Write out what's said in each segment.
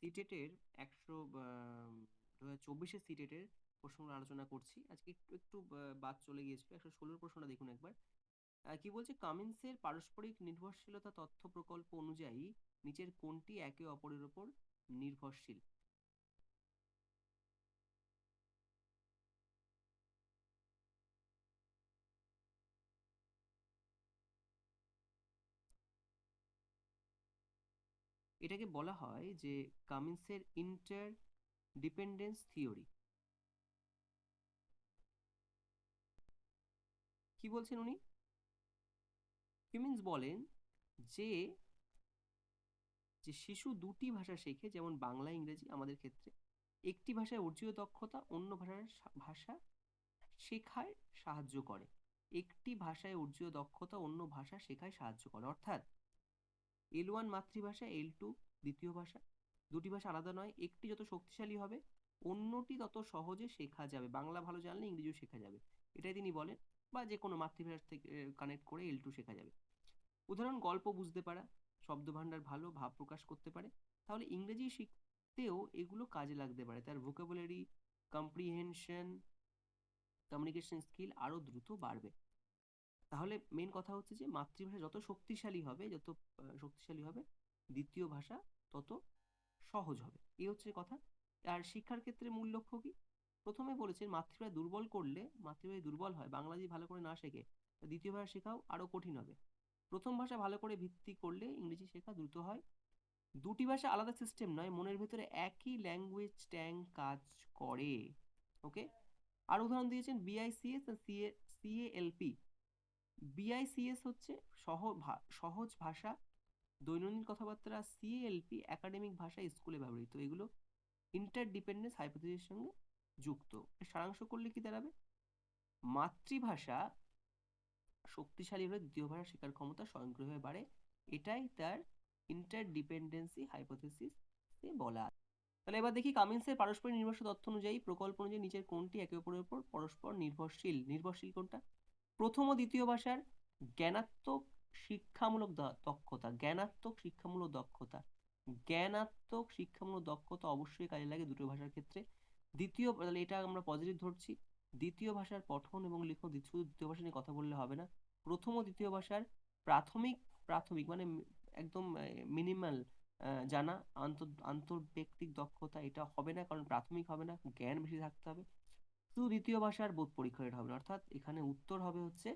সিটেটের একশো দু হাজার চব্বিশের সিটেটের প্রসঙ্গ আলোচনা করছি। আজকে একটু একটু বাদ চলে গিয়েছিল। একশো ষোলোর প্রশ্নটা দেখুন একবার। কি বলছে? কামিন্সের পারস্পরিক নির্ভরশীলতা তথ্য প্রকল্প অনুযায়ী নিচের কোনটি একে অপরের উপর নির্ভরশীল? এটাকে বলা হয় যে কামিন্সের ইন্টার ডিপেন্ডেন্স থিওরি কি বলছেন উনি? কিমিন্স বলেন যে যে শিশু দুটি ভাষা শেখে, যেমন বাংলা, ইংরেজি আমাদের ক্ষেত্রে। একটি ভাষায় অর্জিত দক্ষতা অন্য ভাষার ভাষা শেখায় সাহায্য করে। একটি ভাষায় অর্জিত দক্ষতা অন্য ভাষা শেখায় সাহায্য করে। অর্থাৎ এল ওয়ান মাতৃভাষা এল টু দ্বিতীয় ভাষা। দুটি ভাষা আলাদা নয়, একটি যত শক্তিশালী হবে, অন্যটি তত সহজে শেখা যাবে। বাংলা ভালো জানলে ইংরেজিও শেখা যাবে। এটাই তিনি বলেন, বা যে কোনো মাতৃভাষা থেকে কানেক্ট করে এল টু শেখা যাবে। উদাহরণ, গল্প বুঝতে পারা, শব্দভাণ্ডার ভালো, ভাব প্রকাশ করতে পারে। তাহলে ইংরেজি শিখতেও এগুলো কাজে লাগতে পারে। তার ভোকাবুলারি কম্প্রিহেনশন কমিউনিকেশন স্কিল আরও দ্রুত বাড়বে। তাহলে মেন কথা হচ্ছে যে, মাতৃভাষা যত শক্তিশালী হবে, যত শক্তিশালী হবে, দ্বিতীয় ভাষা তত সহজ হবে। এই হচ্ছে কথা। আর শিক্ষার ক্ষেত্রে মূল লক্ষ্য কি? প্রথমে বলেছেন, মাতৃভাষা দুর্বল করলে, মাতৃভাষা দুর্বল হয়, বাংলা যদি ভালো করে না শেখে দ্বিতীয় ভাষা শেখাও আরও কঠিন হবে। প্রথম ভাষা ভালো করে ভিত্তি করলে ইংরেজি শেখা দ্রুত হয়। দুটি ভাষা আলাদা সিস্টেম নয়, মনের ভেতরে একই ল্যাঙ্গুয়েজ ট্যাং কাজ করে। ওকে আর উদাহরণ দিয়েছেন বিআইসিএস সিএ সিএএলপি বিআইসিএস হচ্ছে সহ সহজ ভাষা, দৈনন্দিন কথাবার্তা সিএলপি একাডেমিক ভাষা স্কুলে ব্যবহৃত। এগুলো ইন্টারডিপেন্ডেন্স হাইপোথিসিসের সঙ্গে যুক্ত। সারাংশ করলে কি দাঁড়াবে? মাতৃভাষা শক্তিশালী হলে দ্বিতীয় ভাষা শেখার ক্ষমতা স্বয়ংক্রিয়ভাবে বাড়ে। এটাই তার ইন্টারডিপেন্ডেন্সি হাইপোথিসিস বলা। তাহলে এবার দেখি কামিন্সের পারস্পরিক নির্ভরশীল তথ্য অনুযায়ী প্রকল্প অনুযায়ী নিচের কোনটি একে অপরের উপর পরস্পর নির্ভরশীল? নির্ভরশীল কোনটা? প্রথম ও দ্বিতীয় ভাষার জ্ঞানাত্মক শিক্ষামূলক দক্ষতা, জ্ঞানাত্মক শিক্ষামূলক দক্ষতা। জ্ঞানাত্মক শিক্ষামূলক দক্ষতা অবশ্যই কাজে লাগে দুটো ভাষার ক্ষেত্রে। দ্বিতীয়, তাহলে এটা আমরা পজিটিভ ধরছি। দ্বিতীয় ভাষার পঠন এবং লিখন শুধু দ্বিতীয় ভাষা নিয়ে কথা বললে হবে না। প্রথম ও দ্বিতীয় ভাষার প্রাথমিক প্রাথমিক মানে একদম মিনিমাল জানা, আন্তর আন্তর্ব্যক্তিক দক্ষতা এটা হবে না, কারণ প্রাথমিক হবে না, জ্ঞান বেশি থাকতে হবে। শুধু দ্বিতীয় ভাষার বোধ পরীক্ষা এটা হবে। অর্থাৎ এখানে উত্তর হবে হচ্ছে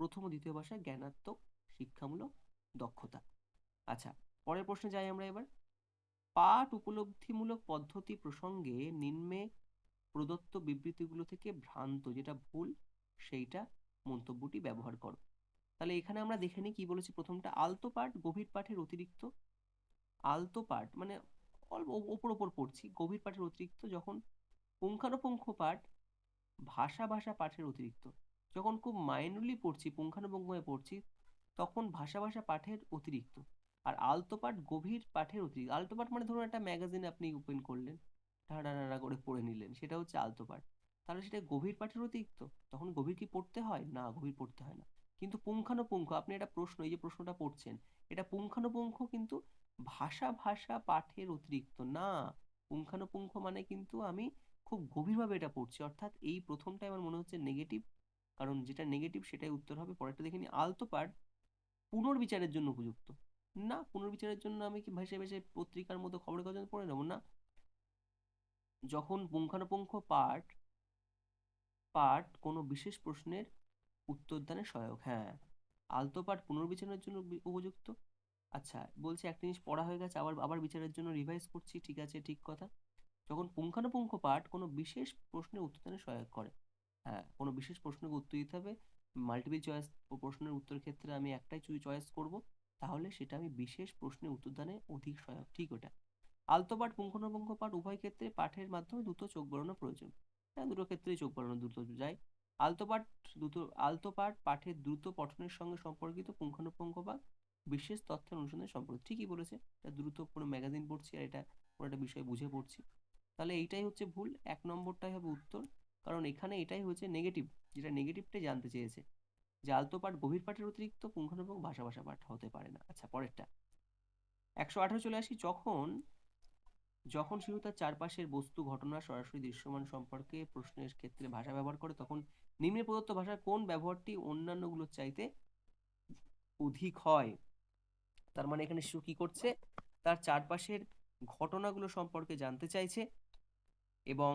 প্রথম ও দ্বিতীয় ভাষায় জ্ঞানাত্মক, শিক্ষামূলক দক্ষতা। আচ্ছা পরের প্রশ্নে যাই আমরা এবার। পাঠ উপলব্ধিমূলক পদ্ধতি প্রসঙ্গে নিম্নে প্রদত্ত বিবৃতিগুলো থেকে ভ্রান্ত, যেটা ভুল, সেইটা মন্তব্যটি ব্যবহার করো। তাহলে এখানে আমরা দেখে নিই কি বলেছি প্রথমটা, আলতো পাঠ, গভীর পাঠের অতিরিক্ত। আলতো পাঠ মানে অল্প, ওপর ওপর পড়ছি, গভীর পাঠের অতিরিক্ত, যখন পুঙ্খানুপুঙ্খ পাঠ ভাষা ভাষা পাঠের অতিরিক্ত। যখন খুব মাইনরলি পড়ছি, পুঙ্খানুপুঙ্খভাবে পড়ছি, তখন ভাষা ভাষা পাঠের অতিরিক্ত। আর আলতো পাঠ গভীর পাঠের অতিরিক্ত। আলতো পাঠ মানে ধরুন একটা ম্যাগাজিন আপনি ওপেন করলেন টানা করে পড়ে নিলেন, সেটা হচ্ছে আলতো পাঠ। তাহলে সেটা গভীর পাঠের অতিরিক্ত? তখন গভীর কি পড়তে হয়? না, গভীর পড়তে হয় না। কিন্তু পুঙ্খানুপুঙ্খ, আপনি একটা প্রশ্ন, এই যে প্রশ্নটা পড়ছেন, এটা পুঙ্খানুপুঙ্খ কিন্তু ভাষা ভাষা পাঠের অতিরিক্ত না। পুঙ্খানুপুঙ্খ মানে কিন্তু আমি খুব গভীরভাবে এটা পড়ছি। অর্থাৎ এই প্রথমটাই আমার মনে হচ্ছে নেগেটিভ কারণ যেটা নেগেটিভ সেটাই উত্তর হবে। পরেরটা দেখে নিই আলতো পার্ট পুনর্বিচারের জন্য উপযুক্ত। না, পুনর্বিচারের জন্য আমি কি ভেসে ভেসে পত্রিকার মতো খবরের কাগজ পড়ে নেব না। যখন পুঙ্খানুপুঙ্খ পাঠ পাঠ কোনো বিশেষ প্রশ্নের উত্তরদানে সহায়ক হ্যাঁ। আলতো পাঠ পুনর্বিচারের জন্য উপযুক্ত? আচ্ছা বলছে একটা জিনিস পড়া হয়ে গেছে, আবার আবার বিচারের জন্য রিভাইজ করছি, ঠিক আছে, ঠিক কথা। যখন পুঙ্খানুপুঙ্খ পাঠ কোনো বিশেষ প্রশ্নের উত্তরদানে সহায়ক করে। হ্যাঁ কোনো বিশেষ প্রশ্নকে উত্তর দিতে হবে। মাল্টিপল চয়েস প্রশ্নের উত্তর ক্ষেত্রে আমি একটাই চয়েস করব। তাহলে সেটা আমি বিশেষ প্রশ্নের উত্তর উত্তরদানে অধিক সহায়ক। ঠিক ওটা। আলতো পাঠ, পুঙ্খানুপুঙ্খ পাঠ উভয় ক্ষেত্রে পাঠের মাধ্যমে দ্রুত চোখ বাড়ানো প্রয়োজন। হ্যাঁ দুটো ক্ষেত্রেই চোখ বাড়ানো দ্রুত যায়। আলতো পাঠ দ্রুত, আলতো পাঠ পাঠের দ্রুত পঠনের সঙ্গে সম্পর্কিত পুঙ্খানুপুঙ্খ বা বিশেষ তথ্যের অনুসন্ধান সম্পর্কিত ঠিকই বলেছে। এটা দ্রুত কোনো ম্যাগাজিন পড়ছি আর এটা কোনো একটা বিষয় বুঝে পড়ছি। তাহলে এইটাই হচ্ছে ভুল, এক নম্বরটাই হবে উত্তর। কারণ এখানে এটাই হচ্ছে নেগেটিভ যেটা নেগেটিভটাই জানতে চেয়েছে। যে আলতো পাঠ গভীর পাঠের অতিরিক্ত পুঙ্খানুপুঙ্খ ভাষা ভাষা পাঠ হতে পারে না। আচ্ছা পরেরটা। একশো আঠারো চলে আসি, যখন যখন শিশু তার চারপাশের বস্তু, ঘটনা, সরাসরি দৃশ্যমান সম্পর্কে প্রশ্নের ক্ষেত্রে ভাষা ব্যবহার করে, তখন নিম্নে প্রদত্ত ভাষার কোন ব্যবহারটি অন্যান্যগুলোর চাইতে অধিক হয়? তার মানে এখানে শিশু কি করছে? তার চারপাশের ঘটনাগুলো সম্পর্কে জানতে চাইছে। এবং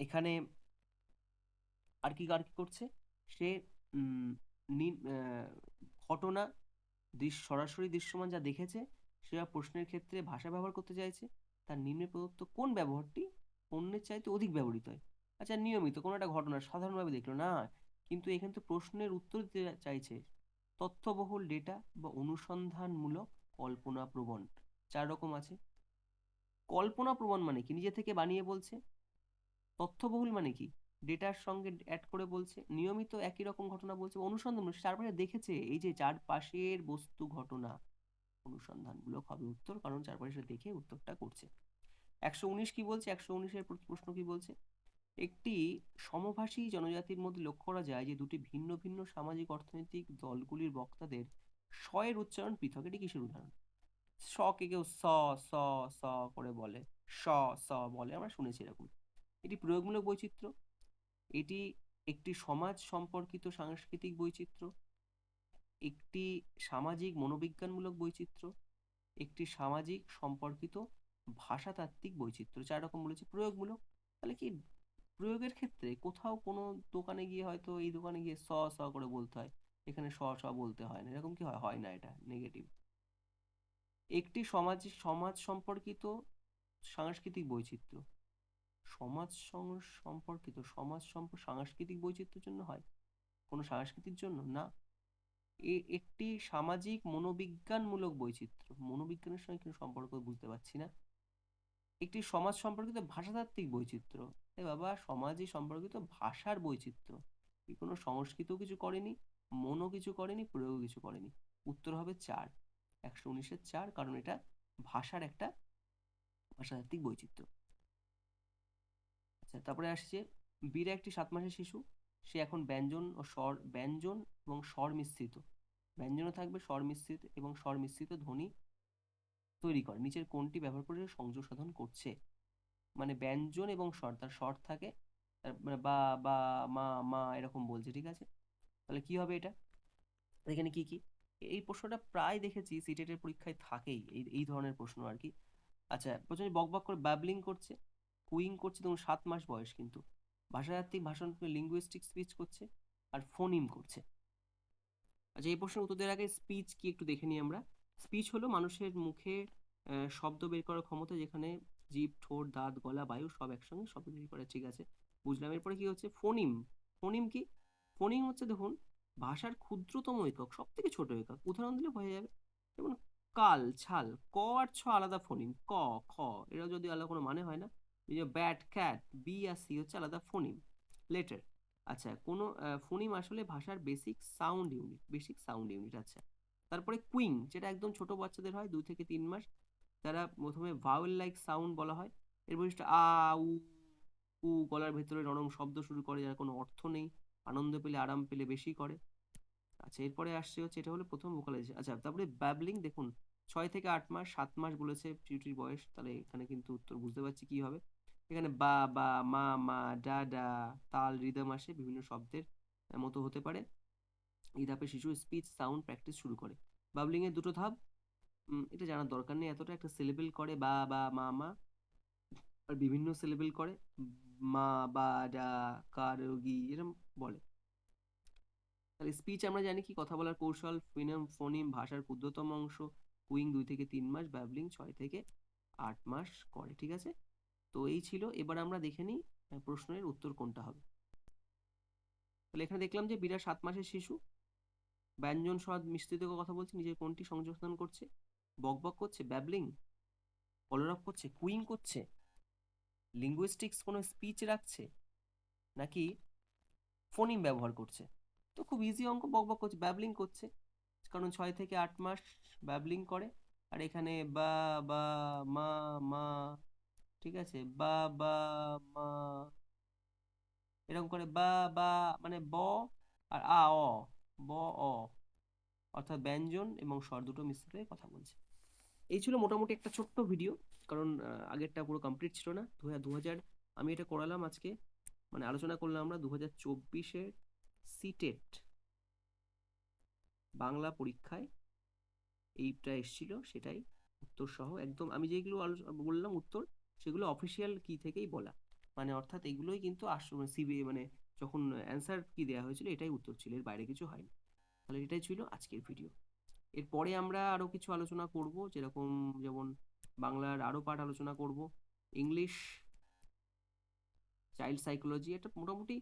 এখানে আর কি আর কি করছে? সে ঘটনা দৃশ্য সরাসরি দৃশ্যমান যা দেখেছে সেটা প্রশ্নের ক্ষেত্রে ভাষা ব্যবহার করতে চাইছে, তার নিম্নে প্রদত্ত কোন ব্যবহারটি অন্যের চাইতে অধিক ব্যবহৃত হয়? আচ্ছা নিয়মিত কোনো একটা ঘটনা সাধারণভাবে দেখল, না। কিন্তু এখানে তো প্রশ্নের উত্তর দিতে চাইছে, তথ্যবহুল ডেটা বা অনুসন্ধানমূলক কল্পনা প্রবণ। চার রকম আছে। কল্পনা প্রমাণ মানে কি? নিজে থেকে বানিয়ে বলছে। তথ্যবহুল মানে কি? ডেটার সঙ্গে অ্যাড করে বলছে। নিয়মিত একই রকম ঘটনা বলছে অনুসন্ধান চারপাশে দেখেছে এই যে চারপাশের বস্তু ঘটনা অনুসন্ধানমূলক হবে উত্তর, কারণ চারপাশে দেখে উত্তরটা করছে। একশো উনিশ কি বলছে? একশো উনিশের প্রশ্ন কি বলছে? একটি সমভাষী জনজাতির মধ্যে লক্ষ্য করা যায় যে দুটি ভিন্ন ভিন্ন সামাজিক অর্থনৈতিক দলগুলির বক্তাদের স্বয়ের উচ্চারণ পৃথক। এটি কিসের উদাহরণ? স কে কেউ স স স করে বলে। স স বলে, আমরা শুনেছি এরকম। এটি প্রয়োগমূলক বৈচিত্র্য। এটি একটি সমাজ সম্পর্কিত সাংস্কৃতিক বৈচিত্র্য। একটি সামাজিক মনোবিজ্ঞানমূলক বৈচিত্র্য। একটি সামাজিক সম্পর্কিত ভাষাতাত্ত্বিক বৈচিত্র্য। চার রকম বলেছি। প্রয়োগমূলক। তাহলে কি প্রয়োগের ক্ষেত্রে কোথাও কোনো দোকানে গিয়ে হয়তো এই দোকানে গিয়ে স স করে বলতে হয়। এখানে স স বলতে হয় না। এরকম কি হয়? হয় না এটা। নেগেটিভ। একটি সমাজ সমাজ সম্পর্কিত সাংস্কৃতিক বৈচিত্র্য। সমাজ সম্পর্কিত, সমাজ সম্প সাংস্কৃতিক বৈচিত্র্যের জন্য হয়। কোনো সংস্কৃতির জন্য না। এ, একটি সামাজিক মনোবিজ্ঞানমূলক বৈচিত্র্য। মনোবিজ্ঞানের সঙ্গে কোনো সম্পর্ক বুঝতে পারছি না। একটি সমাজ সম্পর্কিত ভাষাতাত্ত্বিক বৈচিত্র্য। এ বাবা, সমাজে সম্পর্কিত ভাষার বৈচিত্র্য। কোনো সংস্কৃতও কিছু করেনি, মনও কিছু করেনি, প্রয়োগও কিছু করেনি। উত্তর হবে চার। একশো উনিশের চার, কারণ এটা ভাষার একটা ভাষাতাত্ত্বিক বৈচিত্র্য। আচ্ছা তারপরে আসছে বীরা একটি সাত মাসের শিশু, সে এখন ব্যঞ্জন ও স্বর, ব্যঞ্জন এবং স্বর মিশ্রিত। ব্যঞ্জনও থাকবে স্বর মিশ্রিত এবং স্বর মিশ্রিত ধ্বনি তৈরি করে। নিচের কোনটি ব্যবহার করে সংযোগ সাধন করছে। মানে ব্যঞ্জন এবং স্বর, তার স্বর থাকে মানে বা বা, মা মা এরকম বলছে, ঠিক আছে? তাহলে কি হবে এটা? এখানে কি কি? এই প্রশ্নটা প্রায় দেখেছি সিটেটের পরীক্ষায় থাকেই, এই এই ধরনের প্রশ্ন আর কি। আচ্ছা প্রথমে বক বক করে ব্যাবলিং করছে কুইং করছে, তখন সাত মাস বয়স কিন্তু। ভাষাতাত্ত্বিক ভাষণ লিঙ্গুইস্টিক স্পিচ করছে আর ফোনিম করছে। আচ্ছা এই প্রশ্নের উত্তর দেওয়ার আগে স্পিচ কি একটু দেখে নিই আমরা। স্পিচ হলো মানুষের মুখে শব্দ বের করার ক্ষমতা যেখানে জিভ, ঠোঁট, দাঁত, গলা, বায়ু সব একসঙ্গে শব্দ বের করে ঠিক আছে। বুঝলাম, এরপরে কি হচ্ছে? ফোনিম ফোনিম কি? ফোনিম হচ্ছে, দেখুন ভাষার ক্ষুদ্রতম একক সব থেকে ছোট একক, উদাহরণ দিলে বোঝা যাবে। যেমন কাল, ছাল, ক আর ছ আলাদা ফোনিম ক, খ এরা যদি আলাদা কোনো মানে হয় না ব্যাট ক্যাট বি আর সি হচ্ছে আলাদা ফোনিম লেটার আচ্ছা কোনো ফোনিম আসলে ভাষার basic sound unit basic sound unit আচ্ছা তারপরে কুইং যেটা একদম ছোট বাচ্চাদের হয়, দুই থেকে তিন মাস যারা প্রথমে ভাওয়েল লাইক সাউন্ড বলা হয়। এর বৈশিষ্ট্য আ, উ উ, গলার ভেতরে নরম শব্দ শুরু করে, যার কোনো অর্থ নেই। আনন্দ পেলে, আরাম পেলে বেশি করে। আচ্ছা এরপরে আসছে হচ্ছে, এটা হলো প্রথম ভোকালাইজেশন আচ্ছা তারপরে ব্যাবলিং দেখুন, ছয় থেকে আট মাস, সাত মাস বলেছে চিউটির বয়স, তাহলে এখানে কিন্তু উত্তর বুঝতে পারছি কি হবে। এখানে বা বা, মা মা, ডা ডা, তাল, রিদম আসে, বিভিন্ন শব্দের মতো হতে পারে। এই ধাপে শিশু স্পিচ সাউন্ড প্র্যাকটিস শুরু করে। বাবলিংয়ের দুটো ধাপ এটা জানার দরকার নেই, এতটা একটা সিলেবেল করে বা বা, মা মা বিভিন্ন সিলেবেল করে, মা, বা, ডা কারগি এরকম বলে। তাহলে স্পিচ আমরা জানি কি, কথা বলার কৌশল ফিনম ফোনিম ভাষার ক্ষুদ্রতম অংশ, কুইং দুই থেকে তিন মাস ব্যাবলিং ছয় থেকে আট মাস করে, ঠিক আছে? তো এই ছিল, এবার আমরা দেখে নিই প্রশ্নের উত্তর কোনটা হবে। তাহলে এখানে দেখলাম যে বিরাট সাত মাসের শিশু, ব্যঞ্জন স্বাদ মিশ্রিত কথা বলছে, নিজের কোনটি সংযোজন করছে বকবক করছে ব্যাবলিং কলরব করছে, কুইং করছে লিঙ্গুইস্টিক্স কোনো স্পিচ রাখছে? নাকি ফোনিম ব্যবহার করছে? তো খুব ইজি অঙ্ক বকবক করছে ব্যাবলিং করছে। কারণ ছয় থেকে আট মাস ব্যাবলিং করে। আর এখানে বা বা, মা মা, ঠিক আছে? বা বা, মা, এরকম করে বা বা মানে ব আর আ, অ, ব, অ। অর্থাৎ ব্যঞ্জন এবং স্বর দুটো মিশ্রিত কথা বলছে। এই ছিল মোটামুটি একটা ছোট্ট ভিডিও কারণ আগেরটা পুরো কমপ্লিট ছিল না। দু হাজার আমি এটা করালাম আজকে। মানে আলোচনা করলাম আমরা দু হাজার চব্বিশের সিটেট বাংলা পরীক্ষায়। এইটা এসেছিল, সেটাই উত্তর সহ একদম আমি যেগুলো বললাম উত্তর, সেগুলো অফিসিয়াল কি থেকেই বলা। মানে অর্থাৎ এগুলোই কিন্তু আস সিবি মানে যখন অ্যান্সার কি দেওয়া হয়েছিল, এটাই উত্তর ছিল, এর বাইরে কিছু হয়নি। তাহলে এটাই ছিল আজকের ভিডিও এরপরে আমরা আরও কিছু আলোচনা করব, যেরকম যেমন বাংলার আরও পার্ট আলোচনা করব। ইংলিশ চাইল্ড সাইকোলজি এটা মোটামুটি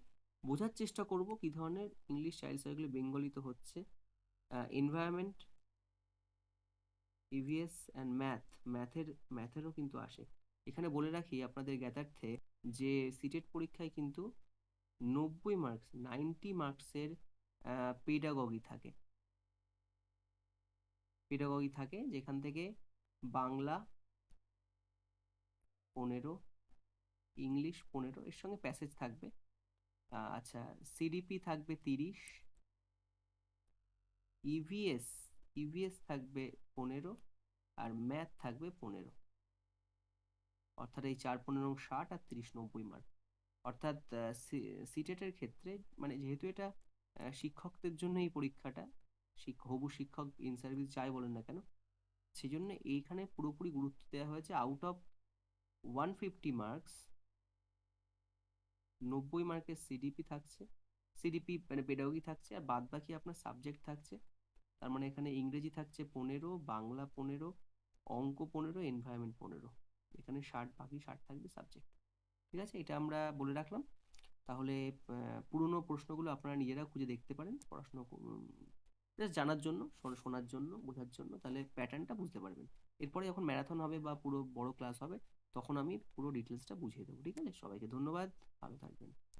বোঝার চেষ্টা করব কি ধরনের ইংলিশ চাইল্ড সাইকোলজি বেঙ্গলিতে হচ্ছে। এনভায়রনমেন্ট ইভিএস অ্যান্ড ম্যাথ ম্যাথের ম্যাথেরও কিন্তু আসে। এখানে বলে রাখি আপনাদের জ্ঞাতার্থে যে সিটেট পরীক্ষায় কিন্তু নব্বই মার্কস নাইনটি মার্কসের পেডাগগি থাকে। পেডাগগি থাকে যেখান থেকে বাংলা পনেরো, ইংলিশ পনেরো, এর সঙ্গে প্যাসেজ থাকবে। আচ্ছা সিডিপি থাকবে তিরিশ ইভিএস ইভিএস থাকবে পনেরো, আর ম্যাথ থাকবে পনেরো। অর্থাৎ এই চার, পনেরো, ষাট আর তিরিশ, নব্বই মার্ক অর্থাৎ সিটেটের ক্ষেত্রে মানে যেহেতু এটা শিক্ষকদের জন্য এই পরীক্ষাটা হবু শিক্ষক ইন সার্ভিস যাই বলেন না কেন সেই জন্য এইখানে পুরোপুরি গুরুত্ব দেওয়া হয়েছে out of one fifty marks নব্বই মার্কের সিডিপি থাকছে। সিডিপি মানে পেডাগোগি থাকছে আর বাদ বাকি আপনার সাবজেক্ট থাকছে। তার মানে এখানে ইংরেজি থাকছে পনেরো, বাংলা পনেরো, অঙ্ক পনেরো এনভায়রনমেন্ট পনেরো। এখানে ষাট, বাকি ষাট থাকবে সাবজেক্ট ঠিক আছে? এটা আমরা বলে রাখলাম। তাহলে পুরনো প্রশ্নগুলো আপনারা নিজেরা খুঁজে দেখতে পারেন। পড়াশোনা জাস্ট জানার জন্য, শোন- শোনার জন্য, বোঝার জন্য। তাহলে প্যাটার্নটা বুঝতে পারবেন। এরপরে যখন ম্যারাথন হবে বা পুরো বড় ক্লাস হবে তখন আমি পুরো ডিটেলসটা বুঝিয়ে দেবো ঠিক আছে? সবাইকে ধন্যবাদ ভালো থাকবেন।